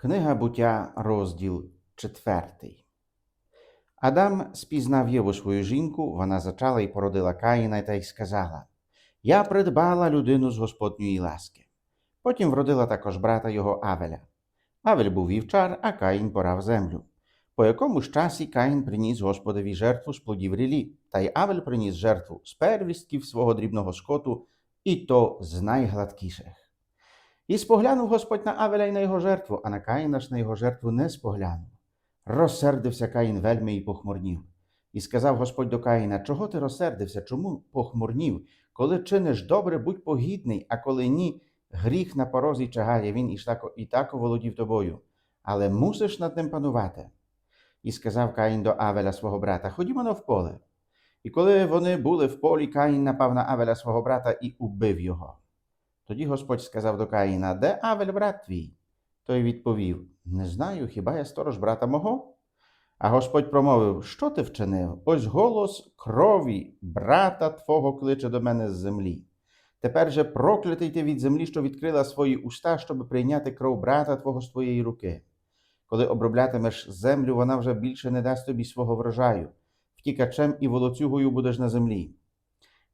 Книга буття, розділ четвертий. Адам спізнав Єву свою жінку, вона зачала і породила Каїна та й сказала: Я придбала людину з Господньої ласки. Потім вродила також брата його Авеля. Авель був вівчар, а Каїн порав землю. По якомусь часі Каїн приніс Господові жертву з плодів рілі, та й Авель приніс жертву з первістків свого дрібного скоту, і то з найгладкіших. І споглянув Господь на Авеля й на його жертву, а на Каїна ж на його жертву не споглянув. Розсердився Каїн вельми і похмурнів. І сказав Господь до Каїна: Чого ти розсердився? Чому похмурнів? Коли чиниш добре, будь погідний, а коли ні, гріх на порозі чагає, він і так, оволодів тобою. Але мусиш над ним панувати. І сказав Каїн до Авеля свого брата: Ходімо навполе. І коли вони були в полі, Каїн напав на Авеля свого брата і убив його. Тоді Господь сказав до Каїна: Де Авель, брат твій? Той відповів: Не знаю, хіба я сторож брата мого? А Господь промовив: Що ти вчинив? Ось голос крові брата твого кличе до мене з землі. Тепер же проклятий ти від землі, що відкрила свої уста, щоб прийняти кров брата твого з твоєї руки. Коли оброблятимеш землю, вона вже більше не дасть тобі свого врожаю, втікачем і волоцюгою будеш на землі.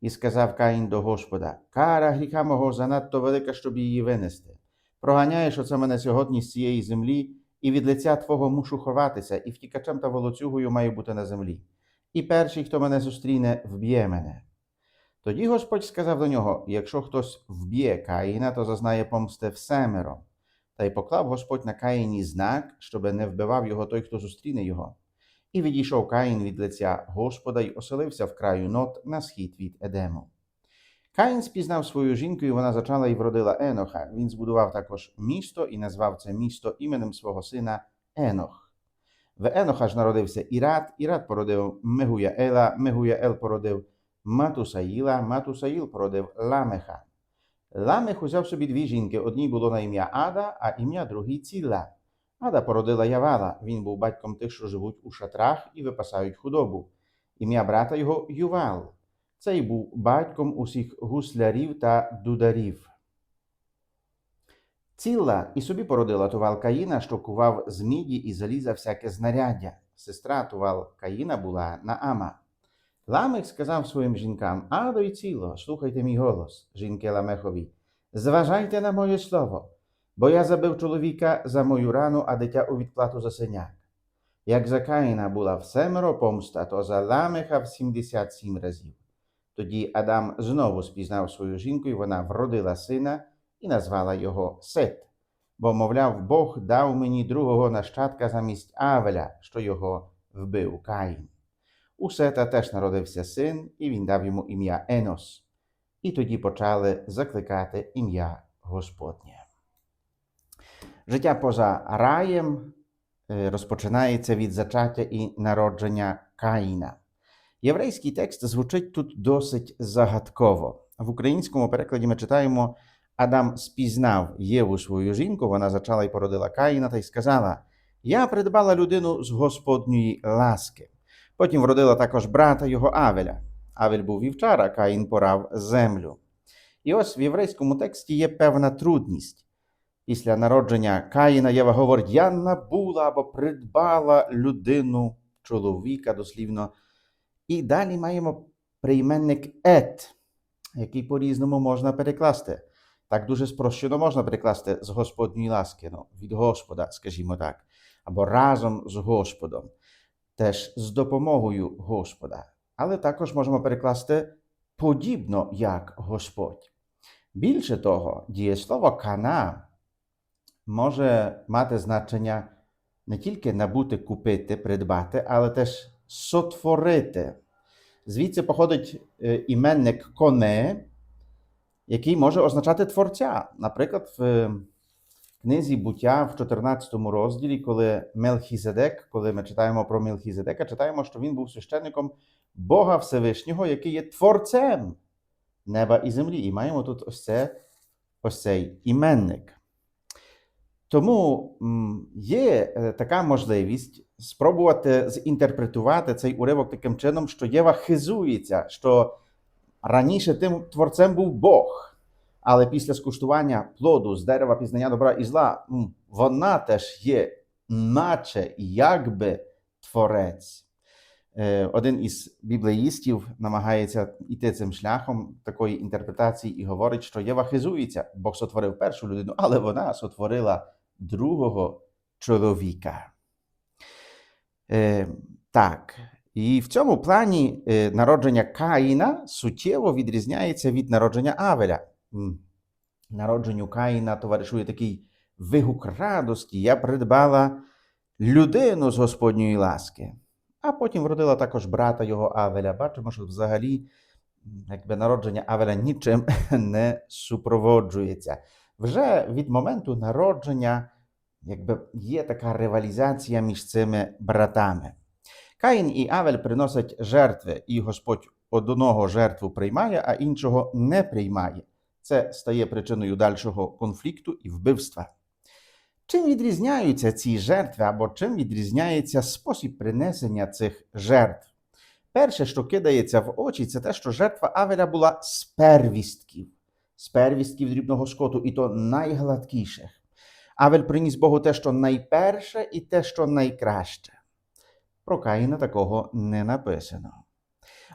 І сказав Каїн до Господа: Кара гріха мого занадто велика, щоб її винести. Проганяєш оце мене сьогодні з цієї землі, і від лиця Твого мушу ховатися, і втікачем та волоцюгою маю бути на землі. І перший, хто мене зустріне, вб'є мене. Тоді Господь сказав до нього: якщо хтось вб'є Каїна, то зазнає помсти всемеро. Та й поклав Господь на Каїні знак, щоби не вбивав його той, хто зустріне його. І відійшов Каїн від лиця Господа й оселився в краю нот на схід від Едему. Каїн спізнав свою жінку, і вона зачала і вродила Еноха. Він збудував також місто і назвав це місто іменем свого сина Енох. В Еноха ж народився Ірат, Ірат породив Мегуяела, Мегуяел породив Матусаїла, Матусаїл породив Ламеха. Ламех узяв собі дві жінки: одній було на ім'я Ада, а ім'я другій Ціла. Ада породила Явала. Він був батьком тих, що живуть у шатрах і випасають худобу. Ім'я брата його Ювал. Цей був батьком усіх гуслярів та дударів. Ціла і собі породила Тувал Каїна, що кував з міді і заліза всяке знаряддя. Сестра Тувал Каїна була Наама. Ламех сказав своїм жінкам: Адо й ціло, слухайте мій голос, жінки Ламехові, зважайте на моє слово, бо я забив чоловіка за мою рану, а дитя у відплату за синяк. Як за Каїна була в семеро помста, то за Ламеха в сімдесят сім разів. Тоді Адам знову спізнав свою жінку, і вона вродила сина і назвала його Сет, бо, мовляв, Бог дав мені другого нащадка замість Авеля, що його вбив Каїн. У Сета теж народився син, і він дав йому ім'я Енос. І тоді почали закликати ім'я Господнє. Життя поза раєм е, розпочинається від зачаття і народження Каїна. Єврейський текст звучить тут досить загадково. В українському перекладі ми читаємо: Адам спізнав Єву свою жінку, вона зачала і породила Каїна та й сказала: Я придбала людину з Господньої ласки. Потім вродила також брата його Авеля. Авель був вівчар, а Каїн порав землю. І ось в єврейському тексті є певна трудність. Після народження Каїна Єва говорить: Я набула або придбала людину чоловіка, дослівно. І далі маємо прийменник ет, який по-різному можна перекласти. Так дуже спрощено можна перекласти з Господньої ласки, ну, від Господа, скажімо так, або разом з Господом, теж з допомогою Господа. Але також можемо перекласти подібно як Господь. Більше того, дієслово кана може мати значення не тільки набути, купити, придбати, але теж сотворити. Звідси походить е, іменник коне, який може означати творця. Наприклад, в книзі буття в 14 розділі, коли Мелхізедек, коли ми читаємо про Мелхізедека, читаємо, що він був священником Бога Всевишнього, який є творцем неба і землі. І маємо тут ось, це, ось цей іменник. Тому є е, така можливість спробувати зінтерпретувати цей уривок таким чином, що Єва хизується, що раніше тим творцем був Бог, Але після скуштування плоду з дерева пізнання добра і зла, вона теж є, наче якби творець. Е, Один із біблеїстів намагається йти цим шляхом такої інтерпретації і говорить, що Єва хизується, Бог сотворив першу людину, але вона сотворила другого чоловіка. Е, так, і в цьому плані е, народження Каїна суттєво відрізняється від народження Авеля. Народженню Каїна товаришує такий вигук радості. Я придбала людину з Господньої ласки. А потім вродила також брата його Авеля. Бачимо, що взагалі якби народження Авеля нічим не супроводжується. Вже від моменту народження якби є така ривалізація між цими братами. Каїн і Авель приносять жертви, і Господь одного жертву приймає, а іншого не приймає. Це стає причиною дальшого конфлікту і вбивства. Чим відрізняються ці жертви або чим відрізняється спосіб принесення цих жертв? Перше, що кидається в очі, це те, що жертва Авеля була з первістків, з первістків дрібного скоту, і то найгладкіших. Авель приніс Богу те, що найперше, і те, що найкраще. Про Каїна такого не написано.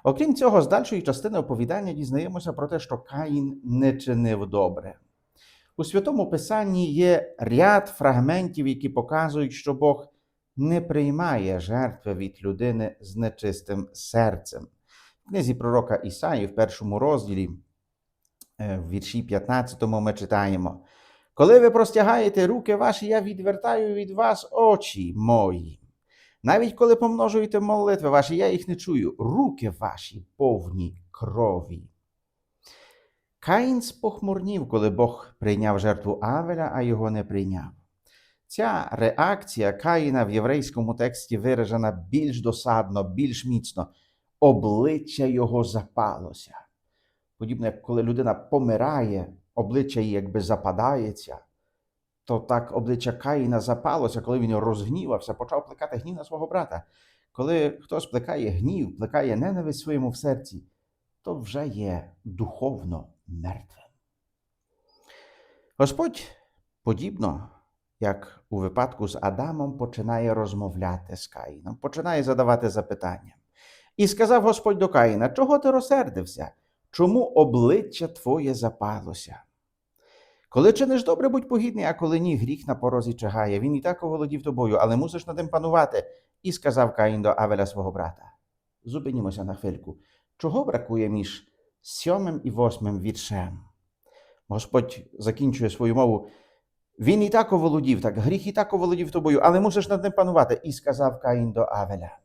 Окрім цього, з дальшої частини оповідання дізнаємося про те, що Каїн не чинив добре. У святому Писанні є ряд фрагментів, які показують, що Бог не приймає жертви від людини з нечистим серцем. В книзі пророка Ісаї, в першому розділі, в вірші 15 ми читаємо: Коли ви простягаєте руки ваші, я відвертаю від вас очі мої. Навіть коли помножуєте молитви ваші, я їх не чую. Руки ваші повні крові. Каїн спохмурнів, коли Бог прийняв жертву Авеля, а його не прийняв. Ця реакція Каїна в єврейському тексті виражена більш досадно, більш міцно. Обличчя його запалося. Подібно, як коли людина помирає, обличчя її якби западається, то так обличчя Каїна запалося, коли він розгнівався, почав плекати гнів на свого брата. Коли хтось плекає гнів, плекає ненависть своєму в серці, то вже є духовно мертвим. Господь, подібно, як у випадку з Адамом, починає розмовляти з Каїном, починає задавати запитання. І сказав Господь до Каїна: чого ти розсердився? Чому обличчя твоє запалося? Коли чиниш добре, будь погідний, а коли ні, гріх на порозі чагає. Він і так оволодів тобою, але мусиш над ним панувати. І сказав Каїн до Авеля свого брата. Зупинімося на хвильку. Чого бракує між сьомим і восьмим віршем? Господь закінчує свою мову. Він і так оволодів, так гріх і так оволодів тобою, але мусиш над ним панувати. І сказав Каїн до Авеля.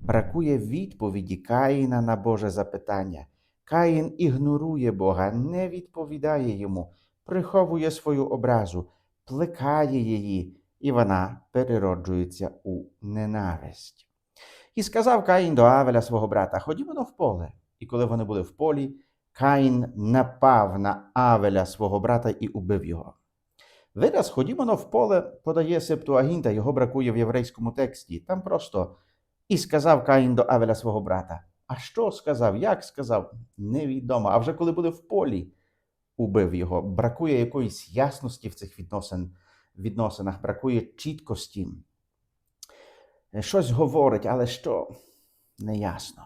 Бракує відповіді Каїна на Боже запитання. Каїн ігнорує Бога, не відповідає йому, приховує свою образу, плекає її, і вона перероджується у ненависть. І сказав Каїн до Авеля свого брата: Ходімо в поле. І коли вони були в полі, Каїн напав на Авеля свого брата і убив його. Вираз ходімо в поле подає Септуагінта, його бракує в єврейському тексті. Там просто і сказав Каїн до Авеля свого брата. А що сказав? Як сказав? Невідомо. А вже коли буде в полі, убив його. Бракує якоїсь ясності в цих відносин, відносинах, бракує чіткості. Щось говорить, але що неясно.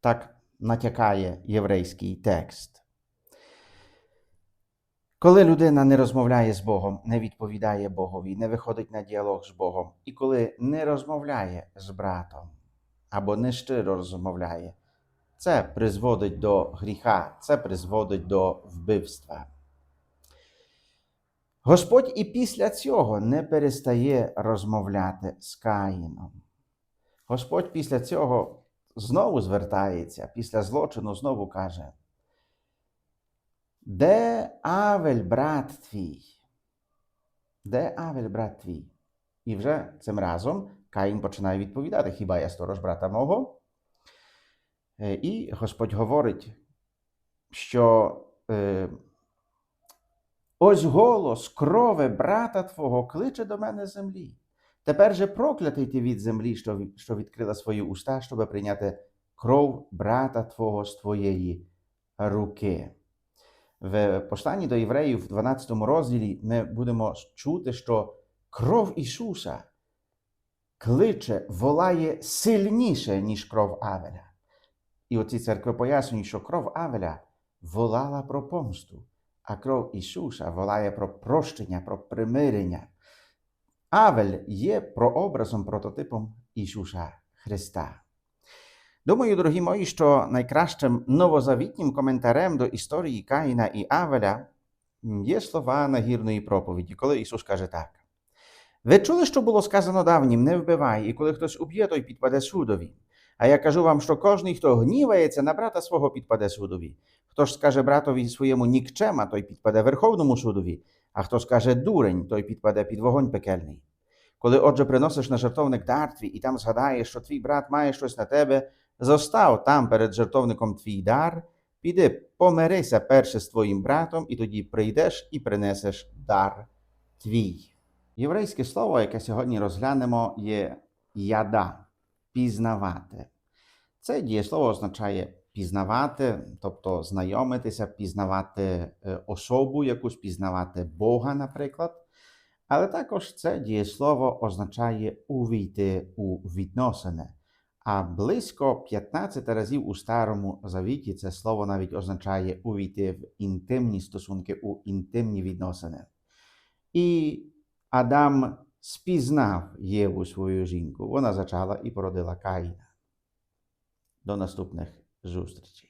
Так натякає єврейський текст. Коли людина не розмовляє з Богом, не відповідає Богові, не виходить на діалог з Богом, і коли не розмовляє з братом або нещиро розмовляє, це призводить до гріха, це призводить до вбивства. Господь і після цього не перестає розмовляти з Каїном. Господь після цього знову звертається, після злочину знову каже: Де Авель, брат твій? Де Авель, брат твій? І вже цим разом Каїн починає відповідати: Хіба я сторож брата мого? Е, І Господь говорить, що е, ось голос крови брата твого кличе до мене землі. Тепер же проклятий ти від землі, що, що відкрила свої уста, щоб прийняти кров брата твого з твоєї руки. В посланні до євреїв в 12 розділі ми будемо чути, що кров Ісуса кличе, волає сильніше, ніж кров Авеля. І оці церкви пояснюють, що кров Авеля волала про помсту, а кров Ісуса волає про прощення, про примирення. Авель є прообразом, прототипом Ісуса Христа. Думаю, дорогі мої, що найкращим новозавітнім коментарем до історії Каїна і Авеля є слова нагірної проповіді, коли Ісус каже так. Ви чули, що було сказано давнім, не вбивай, і коли хтось уб'є, той підпаде судові. А я кажу вам, що кожний, хто гнівається на брата свого, підпаде судові. Хто ж скаже братові своєму нікчема, той підпаде Верховному судові, а хто скаже дурень, той підпаде під вогонь пекельний. Коли, отже, приносиш на жертовник дар твій, і там згадаєш, що твій брат має щось на тебе, зостав там перед жертовником твій дар, піди, помирися перше з твоїм братом, і тоді прийдеш і принесеш дар твій. Єврейське слово, яке сьогодні розглянемо, є яда пізнавати. Це дієслово означає пізнавати, тобто знайомитися, пізнавати е, особу, якусь пізнавати Бога, наприклад. Але також це дієслово означає увійти у відносини. А близько 15 разів у Старому Завіті це слово навіть означає увійти в інтимні стосунки, у інтимні відносини. І Адам спізнав Єву свою жінку. Вона зачала і породила Каїна. До наступних зустрічей.